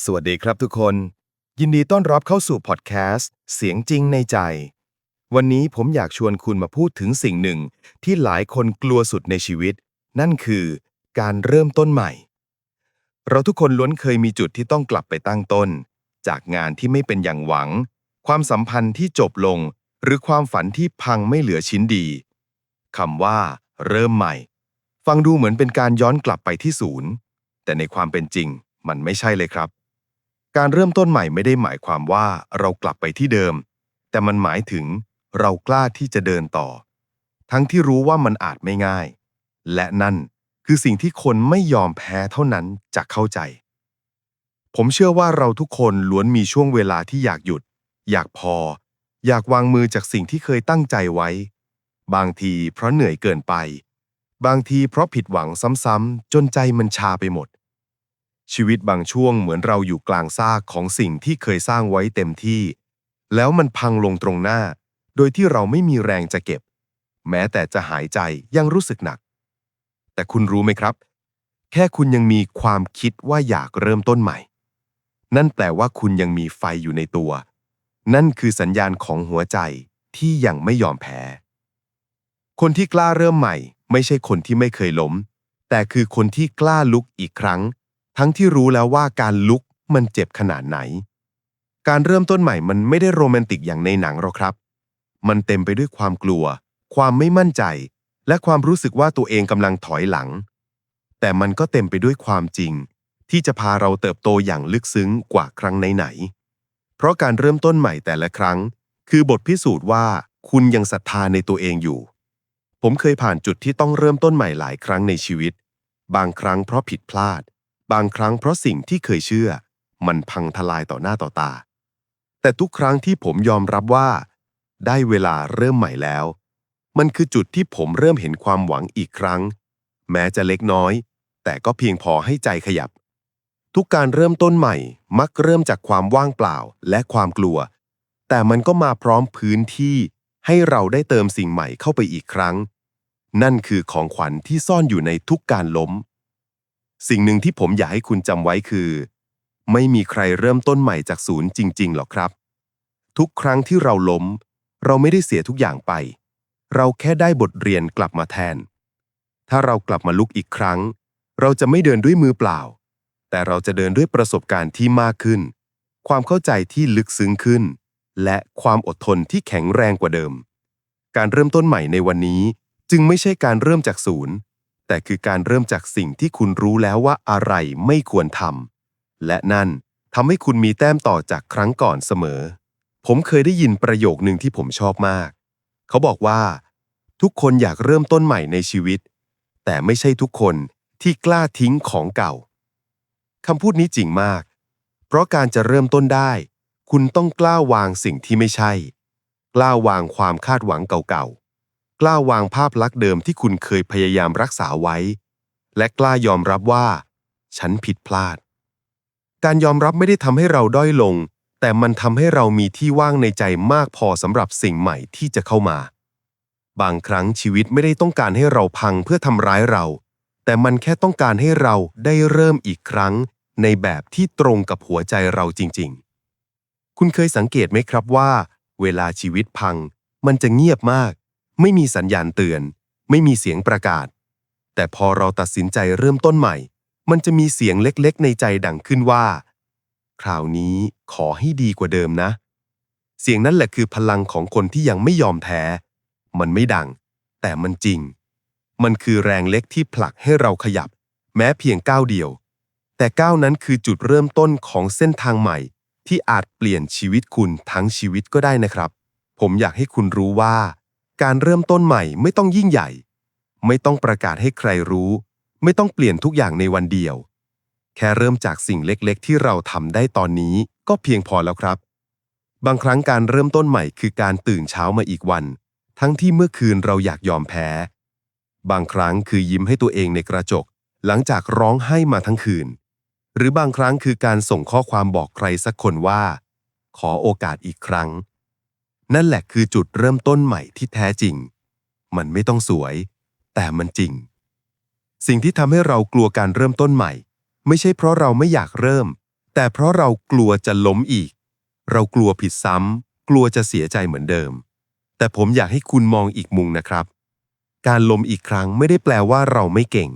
สวัสดีครับทุกคน ยินดีต้อนรับเข้าสู่พอดแคสต์ เสียงจริงในใจ วันนี้ผมอยากชวนคุณมาพูดถึงสิ่งหนึ่ง ที่หลายคนกลัวสุดในชีวิต นั่นคือ การเริ่มต้นใหม่ เราทุกคนล้วนเคยมีจุดที่ต้องกลับไปตั้งต้น จากงานที่ไม่เป็นอย่างหวัง ความสัมพันธ์ที่จบลง หรือความฝันที่พังไม่เหลือชิ้นดีคำว่า เริ่มใหม่ ฟังดูเหมือนเป็นการย้อนกลับไปที่ศูนย์ แต่ในความเป็นจริง มันไม่ใช่เลยครับ การเริ่มต้นใหม่ไม่ได้หมายความว่าเรากลับไปที่เดิม แต่มันหมายถึงเรากล้าที่จะเดินต่อ ทั้งที่รู้ว่ามันอาจไม่ง่าย และนั่นคือสิ่งที่คนไม่ยอมแพ้เท่านั้นจะเข้าใจ ผมเชื่อว่าเราทุกคนล้วนมีช่วงเวลาที่อยากหยุด อยากพอ อยากวางมือจากสิ่งที่เคยตั้งใจไว้ บางทีเพราะเหนื่อยเกินไป บางทีเพราะผิดหวังซ้ำๆจนใจมันชาไปหมด ชีวิตบางช่วงเหมือนเราอยู่กลางซากของสิ่งที่เคยสร้างไว้เต็มที่ แล้วมันพังลงตรงหน้า โดยที่เราไม่มีแรงจะเก็บ แม้แต่จะหายใจยังรู้สึกหนัก แต่คุณรู้ไหมครับ แค่คุณยังมีความคิดว่าอยากเริ่มต้นใหม่ นั่นแปลว่าคุณยังมีไฟอยู่ในตัว นั่นคือสัญญาณของหัวใจที่ยังไม่ยอมแพ้ คนที่กล้าเริ่มใหม่ ไม่ใช่คนที่ไม่เคยล้ม แต่คือคนที่กล้าลุกอีกครั้ง ทั้งที่รู้แล้วว่าการลุกมันเจ็บขนาดไหน การเริ่มต้นใหม่มันไม่ได้โรแมนติกอย่างในหนังหรอกครับ มันเต็มไปด้วยความกลัว ความไม่มั่นใจ และความรู้สึกว่าตัวเองกำลังถอยหลัง แต่มันก็เต็มไปด้วยความจริง ที่จะพาเราเติบโตอย่างลึกซึ้งกว่าครั้งไหนๆเพราะการเริ่มต้นใหม่แต่ละครั้ง คือบทพิสูจน์ว่าคุณยังศรัทธาในตัวเองอยู่ ผมเคยผ่านจุดที่ต้องเริ่มต้นใหม่หลายครั้งในชีวิต บางครั้งเพราะผิดพลาด บางครั้งเพราะสิ่งที่เคยเชื่อ มันพังทลายต่อหน้าต่อตา แต่ทุกครั้งที่ผมยอมรับว่า ได้เวลาเริ่มใหม่แล้ว มันคือจุดที่ผมเริ่มเห็นความหวังอีกครั้ง แม้จะเล็กน้อย แต่ก็เพียงพอให้ใจขยับ ทุกการเริ่มต้นใหม่ มักเริ่มจากความว่างเปล่าและความกลัว แต่มันก็มาพร้อมพื้นที่ให้เราได้เติมสิ่งใหม่เข้าไปอีกครั้ง นั่นคือของขวัญที่ซ่อนอยู่ในทุกการล้ม สิ่งหนึ่งที่ผมอยากให้คุณจำไว้คือ ไม่มีใครเริ่มต้นใหม่จากศูนย์จริง ๆ หรอกครับ ทุกครั้งที่เราล้ม เราไม่ได้เสียทุกอย่างไป เราแค่ได้บทเรียนกลับมาแทน ถ้าเรากลับมาลุกอีกครั้ง เราจะไม่เดินด้วยมือเปล่า แต่เราจะเดินด้วยประสบการณ์ที่มากขึ้น ความเข้าใจที่ลึกซึ้งขึ้น และความอดทนที่แข็งแรงกว่าเดิม การเริ่มต้นใหม่ในวันนี้จึงไม่ใช่การเริ่มจากศูนย์ แต่คือการเริ่มจากสิ่งที่คุณรู้แล้วว่าอะไรไม่ควรทำและนั่นทำให้คุณมีแต้มต่อจากครั้งก่อนเสมอ ผมเคยได้ยินประโยคหนึ่งที่ผมชอบมาก เขาบอกว่า ทุกคนอยากเริ่มต้นใหม่ในชีวิต แต่ไม่ใช่ทุกคนที่กล้าทิ้งของเก่าคำพูดนี้จริงมาก เพราะการจะเริ่มต้นได้ คุณต้องกล้าวางสิ่งที่ไม่ใช่ กล้าวางความคาดหวังเก่าๆ กล้าวางภาพลักษณ์เดิมที่คุณเคยพยายามรักษาไว้ และกล้ายอมรับว่า ฉันผิดพลาด การยอมรับไม่ได้ทำให้เราด้อยลง แต่มันทำให้เรามีที่ว่างในใจมากพอสำหรับสิ่งใหม่ที่จะเข้ามา บางครั้งชีวิตไม่ได้ต้องการให้เราพังเพื่อทำร้ายเรา แต่มันแค่ต้องการให้เราได้เริ่มอีกครั้ง ในแบบที่ตรงกับหัวใจเราจริง ๆ คุณเคยสังเกตไหมครับว่า เวลาชีวิตพัง มันจะเงียบมาก ไม่มีสัญญาณเตือน ไม่มีเสียงประกาศ แต่พอเราตัดสินใจเริ่มต้นใหม่ มันจะมีเสียงเล็กๆ ในใจดังขึ้นว่า คราวนี้ขอให้ดีกว่าเดิมนะ เสียงนั้นแหละคือพลังของคนที่ยังไม่ยอมแพ้ มันไม่ดัง แต่มันจริง มันคือแรงเล็กที่ผลักให้เราขยับ แม้เพียงก้าวเดียว แต่ก้าวนั้นคือจุดเริ่มต้นของเส้นทางใหม่ ที่อาจเปลี่ยนชีวิตคุณทั้งชีวิตก็ได้นะครับ ผมอยากให้คุณรู้ว่า การเริ่มต้นใหม่ไม่ต้องยิ่งใหญ่ ไม่ต้องประกาศให้ใครรู้ ไม่ต้องเปลี่ยนทุกอย่างในวันเดียว แค่เริ่มจากสิ่งเล็กๆ ที่เราทำได้ตอนนี้ก็เพียงพอแล้วครับ บางครั้งการเริ่มต้นใหม่คือการตื่นเช้ามาอีกวัน ทั้งที่เมื่อคืนเราอยากยอมแพ้ บางครั้งคือยิ้มให้ตัวเองในกระจก หลังจากร้องไห้มาทั้งคืน หรือบางครั้งคือการส่งข้อความบอกใครสักคนว่า ขอโอกาสอีกครั้ง นั่นแหละคือจุดเริ่มต้นใหม่ที่แท้จริง มันไม่ต้องสวย แต่มันจริง สิ่งที่ทำให้เรากลัวการเริ่มต้นใหม่ ไม่ใช่เพราะเราไม่อยากเริ่ม แต่เพราะเรากลัวจะล้มอีก เรากลัวผิดซ้ำกลัวจะเสียใจเหมือนเดิม แต่ผมอยากให้คุณมองอีกมุมนะครับ การล้มอีกครั้งไม่ได้แปลว่าเราไม่เก่ง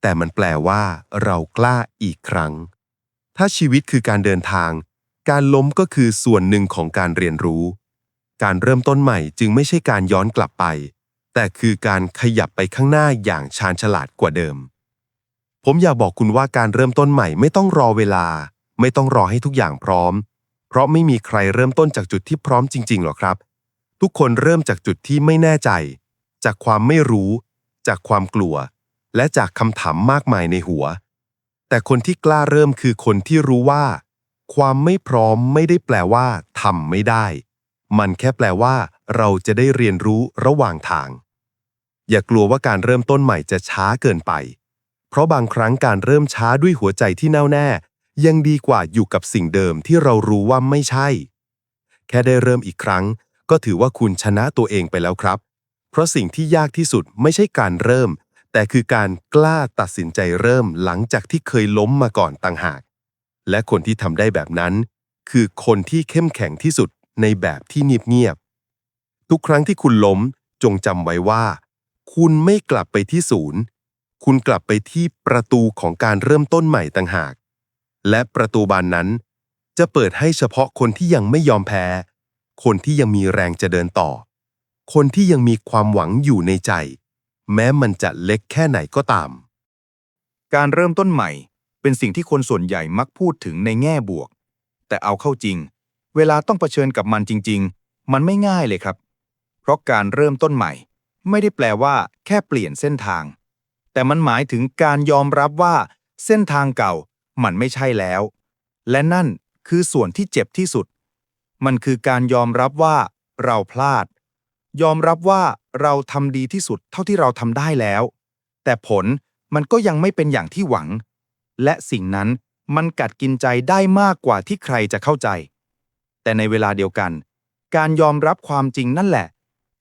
แต่มันแปลว่าเรากล้าอีกครั้ง ถ้าชีวิตคือการเดินทาง การล้มก็คือส่วนหนึ่งของการเรียนรู้ การเริ่มต้นใหม่จึงไม่ใช่การย้อนกลับไป แต่คือการขยับไปข้างหน้าอย่างชาญฉลาดกว่าเดิม ผมอยากบอกคุณว่าการเริ่มต้นใหม่ไม่ต้องรอเวลา ไม่ต้องรอให้ทุกอย่างพร้อม เพราะไม่มีใครเริ่มต้นจากจุดที่พร้อมจริงๆหรอกครับ ทุกคนเริ่มจากจุดที่ไม่แน่ใจ จากความไม่รู้ จากความกลัว และจากคำถามมากมายในหัว แต่คนที่กล้าเริ่มคือคนที่รู้ว่า ความไม่พร้อมไม่ได้แปลว่าทำไม่ได้ มันแค่แปลว่า เราจะได้เรียนรู้ระหว่างทาง อย่ากลัวว่าการเริ่มต้นใหม่จะช้าเกินไป เพราะบางครั้งการเริ่มช้าด้วยหัวใจที่แน่วแน่ ยังดีกว่าอยู่กับสิ่งเดิมที่เรารู้ว่าไม่ใช่ แค่ได้เริ่มอีกครั้ง ก็ถือว่าคุณชนะตัวเองไปแล้วครับ เพราะสิ่งที่ยากที่สุดไม่ใช่การเริ่ม แต่คือการกล้าตัดสินใจเริ่มหลังจากที่เคยล้มมาก่อนต่างหาก และคนที่ทำได้แบบนั้น คือคนที่เข้มแข็งที่สุด ในแบบที่เงียบๆทุกครั้งที่คุณล้มจงจำไว้ว่า คุณไม่กลับไปที่ศูนย์ คุณกลับไปที่ประตูของการเริ่มต้นใหม่ต่างหาก และประตูบานนั้น จะเปิดให้เฉพาะคนที่ยังไม่ยอมแพ้ คนที่ยังมีแรงจะเดินต่อ คนที่ยังมีความหวังอยู่ในใจ แม้มันจะเล็กแค่ไหนก็ตาม การเริ่มต้นใหม่เป็นสิ่งที่คนส่วนใหญ่มักพูดถึงในแง่บวก แต่เอาเข้าจริง เวลาต้องเผชิญกับมันจริง ๆ มันไม่ง่ายเลยครับ เพราะการเริ่มต้นใหม่ ไม่ได้แปลว่า แค่เปลี่ยนเส้นทาง แต่มันหมายถึงการยอมรับว่า เส้นทางเก่า มันไม่ใช่แล้ว และนั่นคือส่วนที่เจ็บที่สุด มันคือการยอมรับว่า เราพลาด ยอมรับว่าเราทำดีที่สุดเท่าที่เราทำได้แล้ว แต่ผลมันก็ยังไม่เป็นอย่างที่หวัง และสิ่งนั้นมันกัดกินใจได้มากกว่าที่ใครจะเข้าใจ แต่ในเวลาเดียวกัน การยอมรับความจริงนั่นแหละ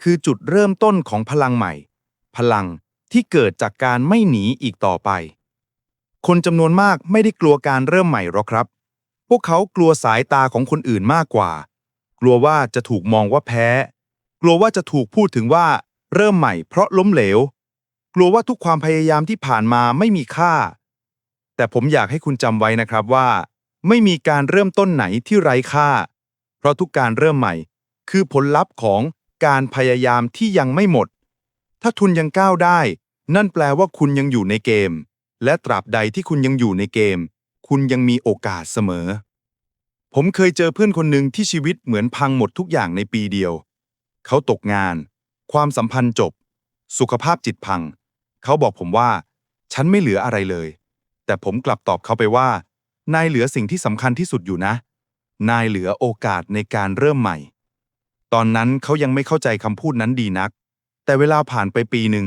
คือจุดเริ่มต้นของพลังใหม่ พลังที่เกิดจากการไม่หนีอีกต่อไป คนจำนวนมากไม่ได้กลัวการเริ่มใหม่หรอกครับ พวกเขากลัวสายตาของคนอื่นมากกว่า กลัวว่าจะถูกมองว่าแพ้ กลัวว่าจะถูกพูดถึงว่า เริ่มใหม่เพราะล้มเหลว กลัวว่าทุกความพยายามที่ผ่านมาไม่มีค่า แต่ผมอยากให้คุณจำไว้นะครับว่า ไม่มีการเริ่มต้นไหนที่ไร้ค่า ราะทุกการเริ่มใหม่ คือผลลัพธ์ของการพยายามที่ยังไม่หมด ถ้าทุนยังก้าวได้ นั่นแปลว่าคุณยังอยู่ในเกม และตราบใดที่คุณยังอยู่ในเกม คุณยังมีโอกาสเสมอ ผมเคยเจอเพื่อนคนหนึ่งที่ชีวิตเหมือนพังหมดทุกอย่างในปีเดียว เขาตกงาน ความสัมพันธ์จบ สุขภาพจิตพัง เขาบอกผมว่า ฉันไม่เหลืออะไรเลย แต่ผมกลับตอบเขาไปว่า นายเหลือสิ่งที่สำคัญที่สุดอยู่นะ นายเหลือโอกาสในการเริ่มใหม่ ตอนนั้นเขายังไม่เข้าใจคำพูดนั้นดีนัก แต่เวลาผ่านไปปีหนึ่ง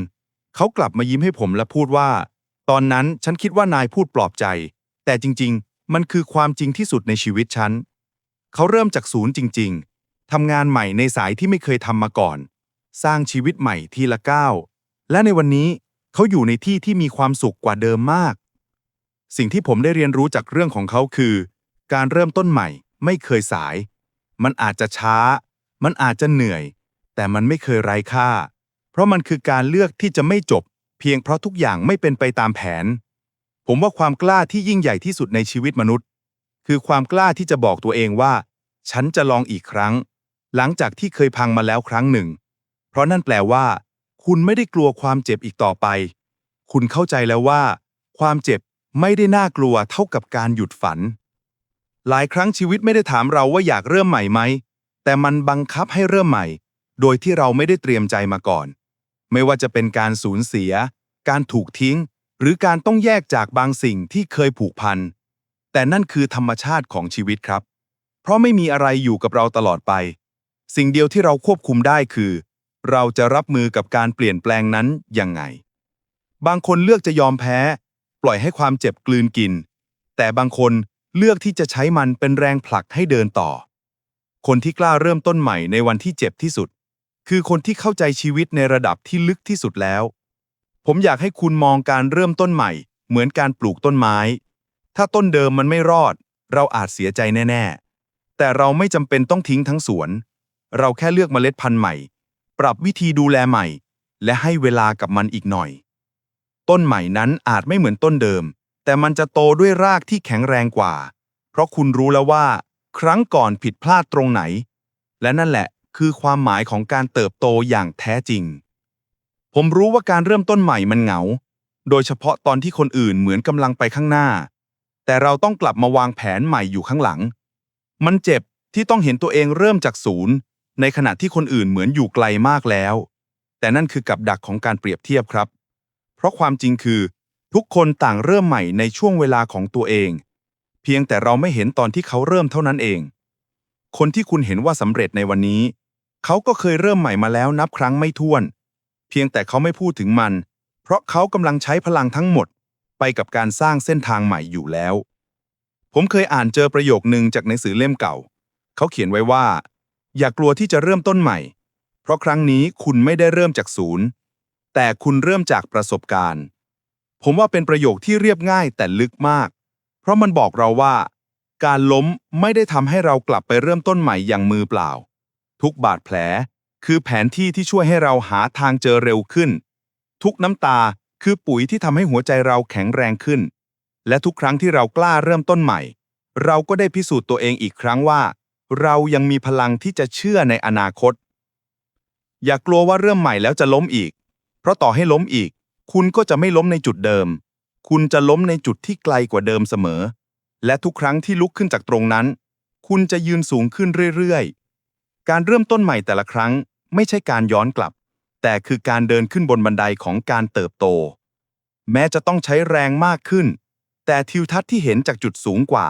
เขากลับมายิ้มให้ผมและพูดว่า ตอนนั้นฉันคิดว่านายพูดปลอบใจ แต่จริง ๆ มันคือความจริงที่สุดในชีวิตฉัน เขาเริ่มจากศูนย์จริง ๆ ทำงานใหม่ในสายที่ไม่เคยทำมาก่อน สร้างชีวิตใหม่ทีละก้าว และในวันนี้เขาอยู่ในที่ที่มีความสุขกว่าเดิมมาก สิ่งที่ผมได้เรียนรู้จากเรื่องของเขาคือ การเริ่มต้นใหม่ ไม่เคยสาย มันอาจจะช้า มันอาจจะเหนื่อย แต่มันไม่เคยไร้ค่า เพราะมันคือการเลือกที่จะไม่จบ เพียงเพราะทุกอย่างไม่เป็นไปตามแผน ผมว่าความกล้าที่ยิ่งใหญ่ที่สุดในชีวิตมนุษย์ คือความกล้าที่จะบอกตัวเองว่า ฉันจะลองอีกครั้ง หลังจากที่เคยพังมาแล้วครั้งหนึ่ง เพราะนั่นแปลว่า คุณไม่ได้กลัวความเจ็บอีกต่อไป คุณเข้าใจแล้วว่า ความเจ็บไม่ได้น่ากลัวเท่ากับการหยุดฝัน หลายครั้งชีวิตไม่ได้ถามเราว่าอยากเริ่มใหม่ไหม แต่มันบังคับให้เริ่มใหม่ โดยที่เราไม่ได้เตรียมใจมาก่อน ไม่ว่าจะเป็นการสูญเสีย การถูกทิ้ง หรือการต้องแยกจากบางสิ่งที่เคยผูกพัน แต่นั่นคือธรรมชาติของชีวิตครับ เพราะไม่มีอะไรอยู่กับเราตลอดไป สิ่งเดียวที่เราควบคุมได้คือ เราจะรับมือกับการเปลี่ยนแปลงนั้นยังไง บางคนเลือกจะยอมแพ้ ปล่อยให้ความเจ็บกลืนกิน แต่บางคน เลือกที่จะใช้มันเป็นแรงผลักให้เดินต่อ คนที่กล้าเริ่มต้นใหม่ในวันที่เจ็บที่สุด คือคนที่เข้าใจชีวิตในระดับที่ลึกที่สุดแล้ว ผมอยากให้คุณมองการเริ่มต้นใหม่ เหมือนการปลูกต้นไม้ ถ้าต้นเดิมมันไม่รอด เราอาจเสียใจแน่ ๆ แต่เราไม่จำเป็นต้องทิ้งทั้งสวน เราแค่เลือกเมล็ดพันธุ์ใหม่ ปรับวิธีดูแลใหม่ และให้เวลากับมันอีกหน่อย ต้นใหม่นั้นอาจไม่เหมือนต้นเดิม แต่มันจะโตด้วยรากที่แข็งแรงกว่า เพราะคุณรู้แล้วว่า ครั้งก่อนผิดพลาดตรงไหน และนั่นแหละคือความหมายของการเติบโตอย่างแท้จริง ผมรู้ว่าการเริ่มต้นใหม่มันเหงา โดยเฉพาะตอนที่คนอื่นเหมือนกำลังไปข้างหน้า แต่เราต้องกลับมาวางแผนใหม่อยู่ข้างหลัง มันเจ็บที่ต้องเห็นตัวเองเริ่มจากศูนย์ ในขณะที่คนอื่นเหมือนอยู่ไกลมากแล้ว แต่นั่นคือกับดักของการเปรียบเทียบครับ เพราะความจริงคือ ทุกคนต่างเริ่มใหม่ในช่วงเวลาของตัวเอง เพียงแต่เราไม่เห็นตอนที่เขาเริ่มเท่านั้นเอง คนที่คุณเห็นว่าสำเร็จในวันนี้ เขาก็เคยเริ่มใหม่มาแล้วนับครั้งไม่ถ้วน เพียงแต่เขาไม่พูดถึงมัน เพราะเขากำลังใช้พลังทั้งหมด ไปกับการสร้างเส้นทางใหม่อยู่แล้ว ผมเคยอ่านเจอประโยคนึงจากหนังสือเล่มเก่า เขาเขียนไว้ว่า อย่ากลัวที่จะเริ่มต้นใหม่ เพราะครั้งนี้คุณไม่ได้เริ่มจากศูนย์ แต่คุณเริ่มจากประสบการณ์ ผมว่าเป็นประโยคที่เรียบง่ายแต่ลึกมาก เพราะมันบอกเราว่า การล้มไม่ได้ทำให้เรากลับไปเริ่มต้นใหม่อย่างมือเปล่า ทุกบาดแผลคือแผนที่ที่ช่วยให้เราหาทางเจอเร็วขึ้น ทุกน้ำตาคือปุ๋ยที่ทำให้หัวใจเราแข็งแรงขึ้น และทุกครั้งที่เรากล้าเริ่มต้นใหม่ เราก็ได้พิสูจน์ตัวเองอีกครั้งว่า เรายังมีพลังที่จะเชื่อในอนาคต อย่ากลัวว่าเริ่มใหม่แล้วจะล้มอีก เพราะต่อให้ล้มอีก คุณก็จะไม่ล้มในจุดเดิม คุณจะล้มในจุดที่ไกลกว่าเดิมเสมอ และทุกครั้งที่ลุกขึ้นจากตรงนั้น คุณจะยืนสูงขึ้นเรื่อยๆ การเริ่มต้นใหม่แต่ละครั้ง ไม่ใช่การย้อนกลับ แต่คือการเดินขึ้นบนบันไดของการเติบโต แม้จะต้องใช้แรงมากขึ้น แต่ทิวทัศน์ที่เห็นจากจุดสูงกว่า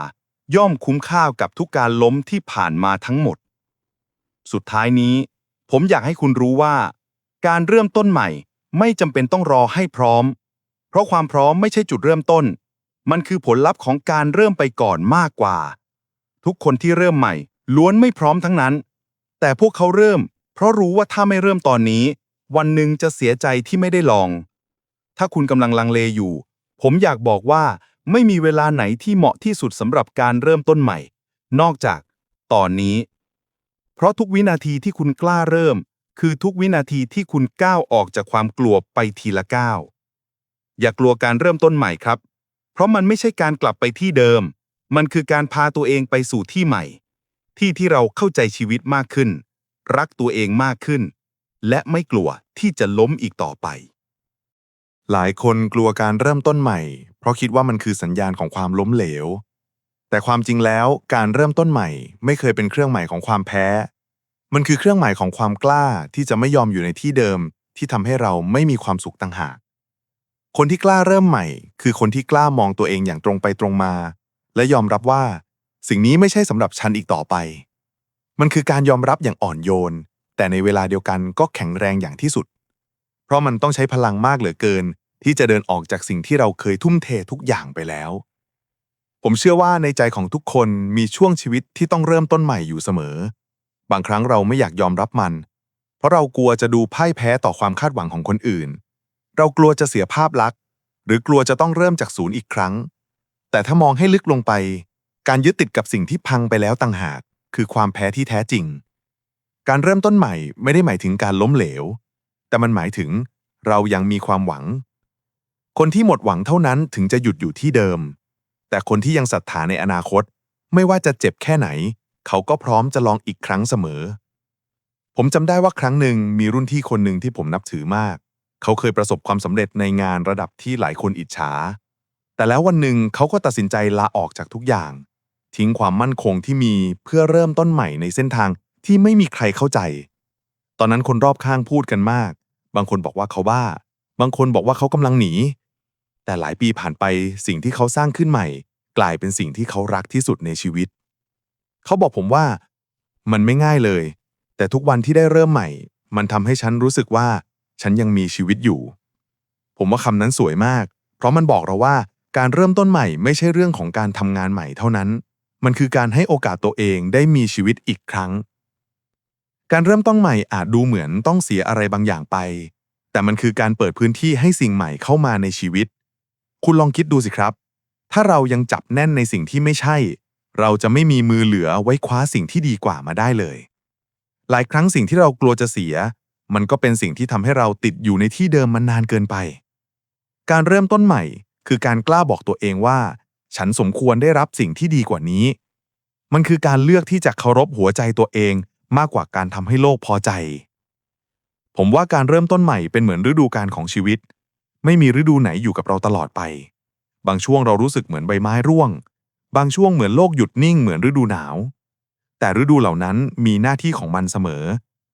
ย่อมคุ้มค่ากับทุกการล้มที่ผ่านมาทั้งหมด สุดท้ายนี้ ผมอยากให้คุณรู้ว่า การเริ่มต้นใหม่ ไม่จำเป็นต้องรอให้พร้อม เพราะความพร้อมไม่ใช่จุดเริ่มต้น มันคือผลลัพธ์ของการเริ่มไปก่อนมากกว่า ทุกคนที่เริ่มใหม่ ล้วนไม่พร้อมทั้งนั้น แต่พวกเขาเริ่ม เพราะรู้ว่าถ้าไม่เริ่มตอนนี้ วันหนึ่งจะเสียใจที่ไม่ได้ลอง ถ้าคุณกำลังลังเลอยู่ ผมอยากบอกว่าไม่มีเวลาไหนที่เหมาะที่สุดสำหรับการเริ่มต้นใหม่ นอกจาก ตอนนี้ เพราะทุกวินาทีที่คุณกล้าเริ่ม คือทุกวินาทีที่คุณก้าวออกจากความกลัวไปทีละก้าว อย่ากลัวการเริ่มต้นใหม่ครับ เพราะมันไม่ใช่การกลับไปที่เดิม มันคือการพาตัวเองไปสู่ที่ใหม่ ที่ที่เราเข้าใจชีวิตมากขึ้น รักตัวเองมากขึ้น และไม่กลัวที่จะล้มอีกต่อไป หลายคนกลัวการเริ่มต้นใหม่ เพราะคิดว่ามันคือสัญญาณของความล้มเหลว แต่ความจริงแล้วการเริ่มต้นใหม่ ไม่เคยเป็นเครื่องหมายของความแพ้ มันคือเครื่องหมายของความกล้าที่จะไม่ยอมอยู่ในที่เดิม ที่ทำให้เราไม่มีความสุขต่างหากคนที่กล้าเริ่มใหม่ คือคนที่กล้ามองตัวเองอย่างตรงไปตรงมา และยอมรับว่า สิ่งนี้ไม่ใช่สำหรับฉันอีกต่อไป มันคือการยอมรับอย่างอ่อนโยน แต่ในเวลาเดียวกันก็แข็งแรงอย่างที่สุด เพราะมันต้องใช้พลังมากเหลือเกิน ที่จะเดินออกจากสิ่งที่เราเคยทุ่มเททุกอย่างไปแล้ว ผมเชื่อว่าในใจของทุกคนมีช่วงชีวิตที่ต้องเริ่มต้นใหม่อยู่เสมอ บางครั้งเราไม่อยากยอมรับมัน เพราะเรากลัวจะดูพ่ายแพ้ต่อความคาดหวังของคนอื่น เรากลัวจะเสียภาพลักษณ์ หรือกลัวจะต้องเริ่มจากศูนย์อีกครั้ง แต่ถ้ามองให้ลึกลงไป การยึดติดกับสิ่งที่พังไปแล้วต่างหาก คือความแพ้ที่แท้จริง การเริ่มต้นใหม่ไม่ได้หมายถึงการล้มเหลว แต่มันหมายถึงเรายังมีความหวัง คนที่หมดหวังเท่านั้นถึงจะหยุดอยู่ที่เดิม แต่คนที่ยังศรัทธาในอนาคต ไม่ว่าจะเจ็บแค่ไหน เขาก็พร้อมจะลองอีกครั้งเสมอ ผมจำได้ว่าครั้งหนึ่งมีรุ่นที่คนหนึ่งที่ผมนับถือมาก เขาเคยประสบความสำเร็จในงานระดับที่หลายคนอิจฉา แต่แล้ววันหนึ่งเขาก็ตัดสินใจลาออกจากทุกอย่าง ทิ้งความมั่นคงที่มีเพื่อเริ่มต้นใหม่ในเส้นทางที่ไม่มีใครเข้าใจ ตอนนั้นคนรอบข้างพูดกันมาก บางคนบอกว่าเขาบ้า บางคนบอกว่าเขากำลังหนี แต่หลายปีผ่านไปสิ่งที่เขาสร้างขึ้นใหม่ กลายเป็นสิ่งที่เขารักที่สุดในชีวิต เขาบอกผมว่า มันไม่ง่ายเลย แต่ทุกวันที่ได้เริ่มใหม่ มันทำให้ฉันรู้สึกว่า ฉันยังมีชีวิตอยู่ ผมว่าคำนั้นสวยมาก เพราะมันบอกเราว่าการเริ่มต้นใหม่ไม่ใช่เรื่องของการทำงานใหม่เท่านั้น มันคือการให้โอกาสตัวเองได้มีชีวิตอีกครั้ง การเริ่มต้นใหม่อาจดูเหมือนต้องเสียอะไรบางอย่างไป แต่มันคือการเปิดพื้นที่ให้สิ่งใหม่เข้ามาในชีวิต คุณลองคิดดูสิครับ ถ้าเรายังจับแน่นในสิ่งที่ไม่ใช่ เราจะไม่มีมือเหลือไว้คว้าสิ่งที่ดีกว่ามาได้เลย หลายครั้งสิ่งที่เรากลัวจะเสีย มันก็เป็นสิ่งที่ทำให้เราติดอยู่ในที่เดิมมานานเกินไป การเริ่มต้นใหม่ คือการกล้าบอกตัวเองว่า ฉันสมควรได้รับสิ่งที่ดีกว่านี้ มันคือการเลือกที่จะเคารพหัวใจตัวเองมากกว่าการทำให้โลกพอใจ ผมว่าการเริ่มต้นใหม่เป็นเหมือนฤดูกาลของชีวิต ไม่มีฤดูไหนอยู่กับเราตลอดไป บางช่วงเรารู้สึกเหมือนใบไม้ร่วง บางช่วงเหมือนโลกหยุดนิ่งเหมือนฤดูหนาว แต่ฤดูเหล่านั้นมีหน้าที่ของมันเสมอ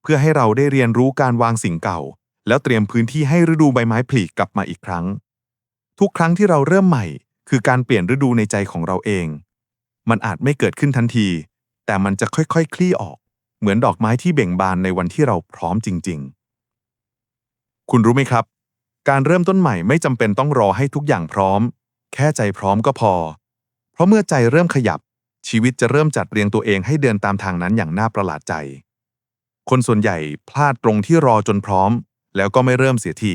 เพื่อให้เราได้เรียนรู้การวางสิ่งเก่า แล้วเตรียมพื้นที่ให้ฤดูใบไม้ผลิกลับมาอีกครั้ง ทุกครั้งที่เราเริ่มใหม่ คือการเปลี่ยนฤดูในใจของเราเอง มันอาจไม่เกิดขึ้นทันที แต่มันจะค่อยๆคคลี่ออก เหมือนดอกไม้ที่เบ่งบานในวันที่เราพร้อมจริง ๆ คุณรู้ไหมครับ การเริ่มต้นใหม่ไม่จำเป็นต้องรอให้ทุกอย่างพร้อม แค่ใจพร้อมก็พอ เพราะเมื่อใจเริ่มขยับ ชีวิตจะเริ่มจัดเรียงตัวเองให้เดินตามทางนั้นอย่างน่าประหลาดใจ คนส่วนใหญ่พลาดตรงที่รอจนพร้อม แล้วก็ไม่เริ่มเสียที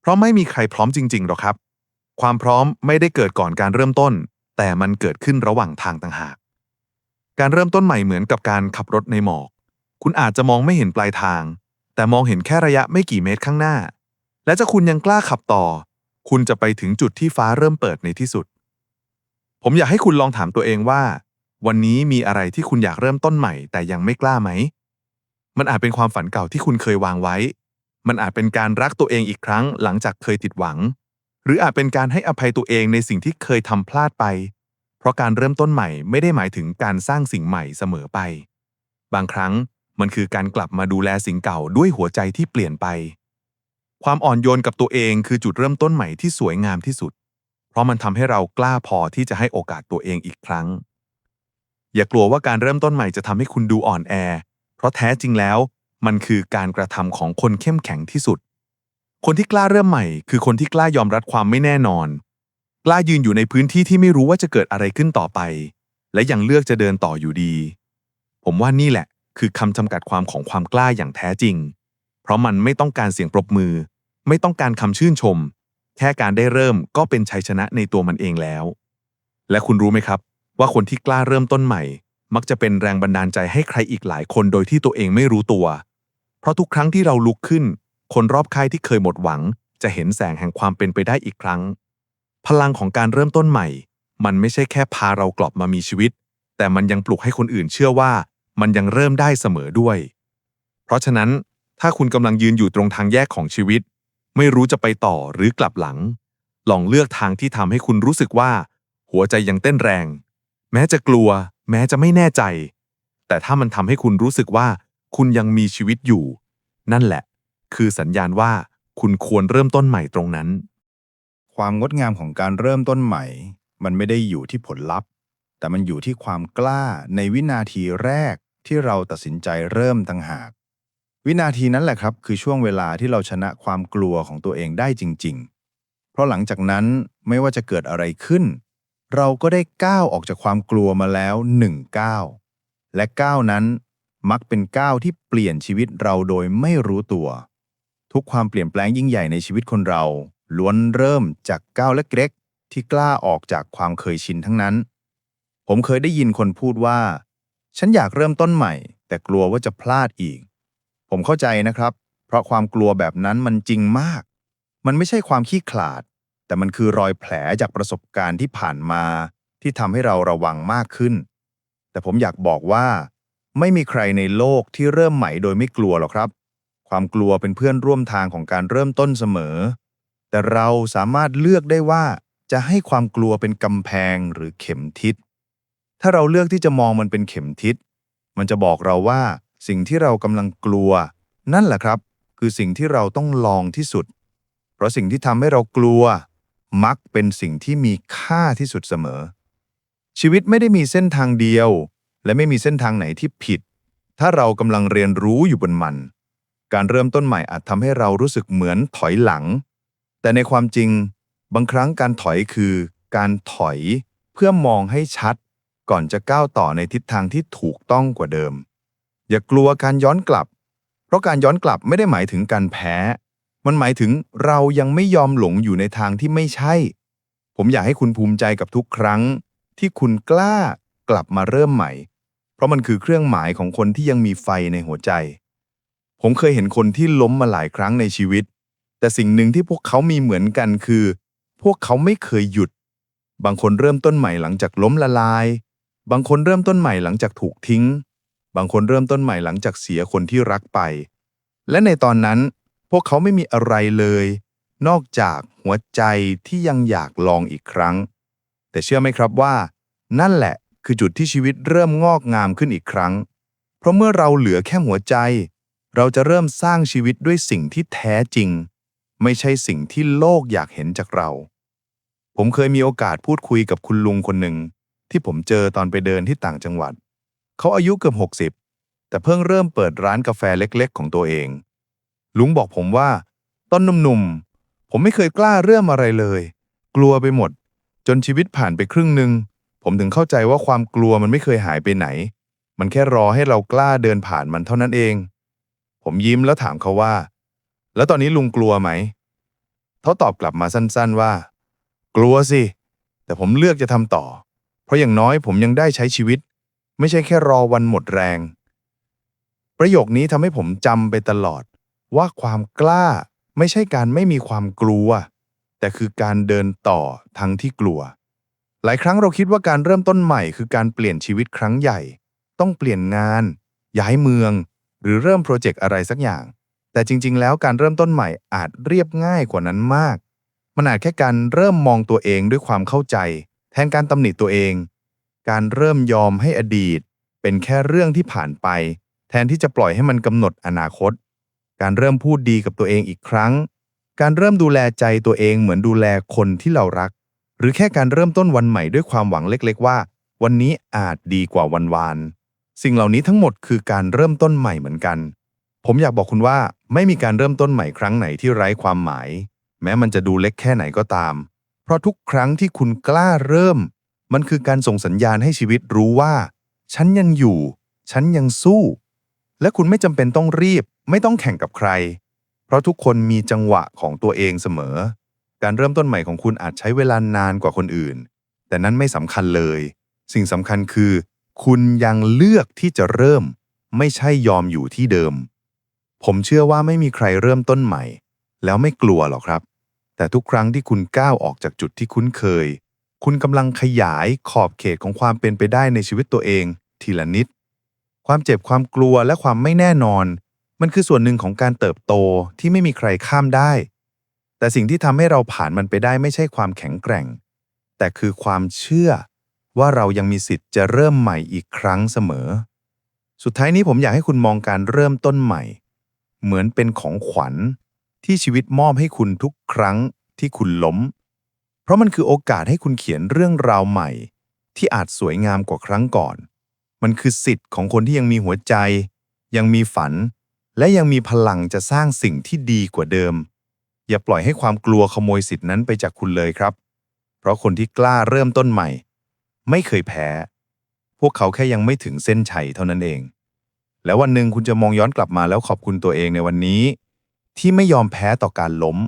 เพราะไม่มีใครพร้อมจริงๆหรอกครับ ความพร้อมไม่ได้เกิดก่อนการเริ่มต้น แต่มันเกิดขึ้นระหว่างทางต่างหาก การเริ่มต้นใหม่เหมือนกับการขับรถในหมอก คุณอาจจะมองไม่เห็นปลายทาง แต่มองเห็นแค่ระยะไม่กี่เมตรข้างหน้า และจะคุณยังกล้าขับต่อ คุณจะไปถึงจุดที่ฟ้าเริ่มเปิดในที่สุด ผมอยากให้คุณลองถามตัวเองว่า วันนี้มีอะไรที่คุณอยากเริ่มต้นใหม่ แต่ยังไม่กล้าไหม มันอาจเป็นความฝันเก่าที่คุณเคยวางไว้ มันอาจเป็นการรักตัวเองอีกครั้งหลังจากเคยติดหวัง หรืออาจเป็นการให้อภัยตัวเองในสิ่งที่เคยทำพลาดไป เพราะการเริ่มต้นใหม่ไม่ได้หมายถึงการสร้างสิ่งใหม่เสมอไป บางครั้งมันคือการกลับมาดูแลสิ่งเก่าด้วยหัวใจที่เปลี่ยนไป ความอ่อนโยนกับตัวเองคือจุดเริ่มต้นใหม่ที่สวยงามที่สุด เพราะมันทำให้เรากล้าพอที่จะให้โอกาสตัวเองอีกครั้ง อย่ากลัวว่าการเริ่มต้นใหม่จะทำให้คุณดูอ่อนแอ เพราะแท้จริงแล้ว มันคือการกระทำของคนเข้มแข็งที่สุด คนที่กล้าเริ่มใหม่ คือคนที่กล้ายอมรับความไม่แน่นอน กล้ายืนอยู่ในพื้นที่ที่ไม่รู้ว่าจะเกิดอะไรขึ้นต่อไป และยังเลือกจะเดินต่ออยู่ดี ผมว่านี่แหละ คือคำจำกัดความของความกล้าอย่างแท้จริง เพราะมันไม่ต้องการเสียงปรบมือ ไม่ต้องการคำชื่นชม แค่การได้เริ่มก็เป็นชัยชนะในตัวมันเองแล้ว และคุณรู้ไหมครับ ว่าคนที่กล้าเริ่มต้นใหม่ มักจะเป็นแรงบันดาลใจให้ใครอีกหลายคนโดยที่ตัวเองไม่รู้ตัว เพราะทุกครั้งที่เราลุกขึ้น คนรอบข้างที่เคยหมดหวัง จะเห็นแสงแห่งความเป็นไปได้อีกครั้ง พลังของการเริ่มต้นใหม่ มันไม่ใช่แค่พาเรากลับมามีชีวิต แต่มันยังปลุกให้คนอื่นเชื่อว่า มันยังเริ่มได้เสมอด้วย เพราะฉะนั้นถ้าคุณกำลังยืนอยู่ตรงทางแยกของชีวิต ไม่รู้จะไปต่อหรือกลับหลัง ลองเลือกทางที่ทำให้คุณรู้สึกว่า หัวใจยังเต้นแรง แม้จะกลัว แม้จะไม่แน่ใจ แต่ถ้ามันทำให้คุณรู้สึกว่า คุณยังมีชีวิตอยู่ นั่นแหละ คือสัญญาณว่าคุณควรเริ่มต้นใหม่ตรงนั้น ความงดงามของการเริ่มต้นใหม่ มันไม่ได้อยู่ที่ผลลัพธ์ แต่มันอยู่ที่ความกล้าในวินาทีแรกที่เราตัดสินใจเริ่มต่างหาก วินาทีนั้นแหละครับ คือช่วงเวลาที่เราชนะความกลัวของตัวเองได้จริง ๆ เพราะหลังจากนั้นไม่ว่าจะเกิดอะไรขึ้น เราก็ได้ก้าวออกจากความกลัวมาแล้วหนึ่งก้าวและก้าวนั้นมักเป็นก้าวที่เปลี่ยนชีวิตเราโดยไม่รู้ตัว ทุกความเปลี่ยนแปลงยิ่งใหญ่ในชีวิตคนเรา ล้วนเริ่มจากก้าวเล็กๆที่กล้าออกจากความเคยชินทั้งนั้น ผมเคยได้ยินคนพูดว่า ฉันอยากเริ่มต้นใหม่ แต่กลัวว่าจะพลาดอีก ผมเข้าใจนะครับ เพราะความกลัวแบบนั้นมันจริงมาก มันไม่ใช่ความขี้ขลาด แต่มันคือรอยแผลจากประสบการณ์ที่ผ่านมา ที่ทำให้เราระวังมากขึ้น แต่ผมอยากบอกว่า ไม่มีใครในโลกที่เริ่มใหม่โดยไม่กลัวหรอกครับ ความกลัวเป็นเพื่อนร่วมทางของการเริ่มต้นเสมอ แต่เราสามารถเลือกได้ว่าจะให้ความกลัวเป็นกำแพงหรือเข็มทิศ ถ้าเราเลือกที่จะมองมันเป็นเข็มทิศ มันจะบอกเราว่า สิ่งที่เรากำลังกลัว นั่นแหละครับ คือสิ่งที่เราต้องลองที่สุด เพราะสิ่งที่ทำให้เรากลัว มักเป็นสิ่งที่มีค่าที่สุดเสมอ ชีวิตไม่ได้มีเส้นทางเดียว และไม่มีเส้นทางไหนที่ผิด ถ้าเรากำลังเรียนรู้อยู่บนมัน การเริ่มต้นใหม่อาจทำให้เรารู้สึกเหมือนถอยหลัง แต่ในความจริง บางครั้งการถอยคือ การถอยเพื่อมองให้ชัด ก่อนจะก้าวต่อในทิศทางที่ถูกต้องกว่าเดิม อย่ากลัวการย้อนกลับ เพราะการย้อนกลับไม่ได้หมายถึงการแพ้ มันหมายถึงเรายังไม่ยอมหลงอยู่ในทางที่ไม่ใช่ ผมอยากให้คุณภูมิใจกับทุกครั้ง ที่คุณกล้ากลับมาเริ่มใหม่ เพราะมันคือเครื่องหมายของคนที่ยังมีไฟในหัวใจ ผมเคยเห็นคนที่ล้มมาหลายครั้งในชีวิต แต่สิ่งหนึ่งที่พวกเขามีเหมือนกันคือ พวกเขาไม่เคยหยุด บางคนเริ่มต้นใหม่หลังจากล้มละลาย บางคนเริ่มต้นใหม่หลังจากถูกทิ้ง บางคนเริ่มต้นใหม่หลังจากเสียคนที่รักไป และในตอนนั้นพวกเขาไม่มีอะไรเลย นอกจากหัวใจที่ยังอยากลองอีกครั้ง แต่เชื่อไหมครับว่า นั่นแหละคือจุดที่ชีวิตเริ่มงอกงามขึ้นอีกครั้ง เพราะเมื่อเราเหลือแค่หัวใจ เราจะเริ่มสร้างชีวิตด้วยสิ่งที่แท้จริง ไม่ใช่สิ่งที่โลกอยากเห็นจากเรา ผมเคยมีโอกาสพูดคุยกับคุณลุงคนหนึ่งที่ผมเจอตอนไปเดินที่ต่างจังหวัด เขาอายุเกือบ 60 แต่เพิ่งเริ่มเปิดร้านกาแฟเล็กๆ ของตัวเอง ลุงบอกผมว่า ตอนหนุ่มๆ ผมไม่เคยกล้าเริ่มอะไรเลย กลัวไปหมด จนชีวิตผ่านไปครึ่งหนึ่งผมถึงเข้าใจว่าความกลัวมันไม่เคยหายไปไหน มันแค่รอให้เรากล้าเดินผ่านมันเท่านั้นเอง ผมยิ้มแล้วถามเขาว่า แล้วตอนนี้ลุงกลัวไหม เขาตอบกลับมาสั้นๆว่า กลัวสิ แต่ผมเลือกจะทำต่อ เพราะอย่างน้อยผมยังได้ใช้ชีวิต ไม่ใช่แค่รอวันหมดแรง ประโยคนี้ทำให้ผมจำไปตลอด ว่าความกล้าไม่ใช่การไม่มีความกลัว แต่คือการเดินต่อทั้งที่กลัว หลายครั้งเราคิดว่าการเริ่มต้นใหม่คือการเปลี่ยนชีวิตครั้งใหญ่ ต้องเปลี่ยนงาน ย้ายเมือง หรือเริ่มโปรเจกต์อะไรสักอย่าง แต่จริง ๆ แล้วการเริ่มต้นใหม่อาจเรียบง่ายกว่านั้นมาก มันอาจแค่การเริ่มมองตัวเองด้วยความเข้าใจ แทนการตำหนิตัวเอง การเริ่มยอมให้อดีต เป็นแค่เรื่องที่ผ่านไป แทนที่จะปล่อยให้มันกำหนดอนาคต การเริ่มพูดดีกับตัวเองอีกครั้ง การเริ่มดูแลใจตัวเองเหมือนดูแลคนที่เรารัก หรือแค่การเริ่มต้นวันใหม่ด้วยความหวังเล็ก ๆ ว่า วันนี้อาจดีกว่าวันวานสิ่งเหล่านี้ทั้งหมดคือการเริ่มต้นใหม่เหมือนกัน ผมอยากบอกคุณว่าไม่มีการเริ่มต้นใหม่ครั้งไหนที่ไร้ความหมาย แม้มันจะดูเล็กแค่ไหนก็ตาม เพราะทุกครั้งที่คุณกล้าเริ่ม มันคือการส่งสัญญาณให้ชีวิตรู้ว่า ฉันยังอยู่ ฉันยังสู้ และคุณไม่จำเป็นต้องรีบ ไม่ต้องแข่งกับใคร เพราะทุกคนมีจังหวะของตัวเองเสมอ การเริ่มต้นใหม่ของคุณอาจใช้เวลานานกว่าคนอื่น แต่นั้นไม่สำคัญเลย สิ่งสำคัญคือ คุณยังเลือกที่จะเริ่ม ไม่ใช่ยอมอยู่ที่เดิม ผมเชื่อว่าไม่มีใครเริ่มต้นใหม่ แล้วไม่กลัวหรอกครับ แต่ทุกครั้งที่คุณก้าวออกจากจุดที่คุ้นเคย คุณกำลังขยายขอบเขตของความเป็นไปได้ในชีวิตตัวเอง ทีละนิด ความเจ็บความกลัวและความไม่แน่นอน มันคือส่วนหนึ่งของการเติบโตที่ไม่มีใครข้ามได้ แต่สิ่งที่ทำให้เราผ่านมันไปได้ไม่ใช่ความแข็งแกร่ง แต่คือความเชื่อว่าเรายังมีสิทธิ์จะเริ่มใหม่อีกครั้งเสมอ สุดท้ายนี้ผมอยากให้คุณมองการเริ่มต้นใหม่ เหมือนเป็นของขวัญที่ชีวิตมอบให้คุณทุกครั้งที่คุณล้ม เพราะมันคือโอกาสให้คุณเขียนเรื่องราวใหม่ ที่อาจสวยงามกว่าครั้งก่อน มันคือสิทธิ์ของคนที่ยังมีหัวใจ ยังมีฝัน และยังมีพลังจะสร้างสิ่งที่ดีกว่าเดิม อย่าปล่อยให้ความกลัวขโมยสิทธิ์นั้นไปจากคุณเลยครับ เพราะคนที่กล้าเริ่มต้นใหม่ ไม่เคยแพ้ พวกเขาแค่ยังไม่ถึงเส้นชัยเท่านั้นเอง แล้ววันหนึ่งคุณจะมองย้อนกลับมาแล้วขอบคุณตัวเองในวันนี้ ที่ไม่ยอมแพ้ต่อการล้ม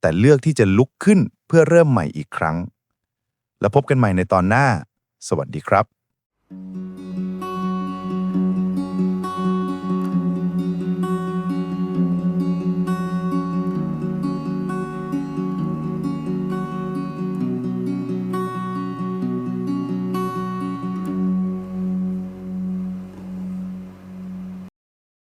แต่เลือกที่จะลุกขึ้น พื่อเริ่มใหม่อีกครั้ง แล้วพบกันใหม่ในตอนหน้า สวัสดีครับ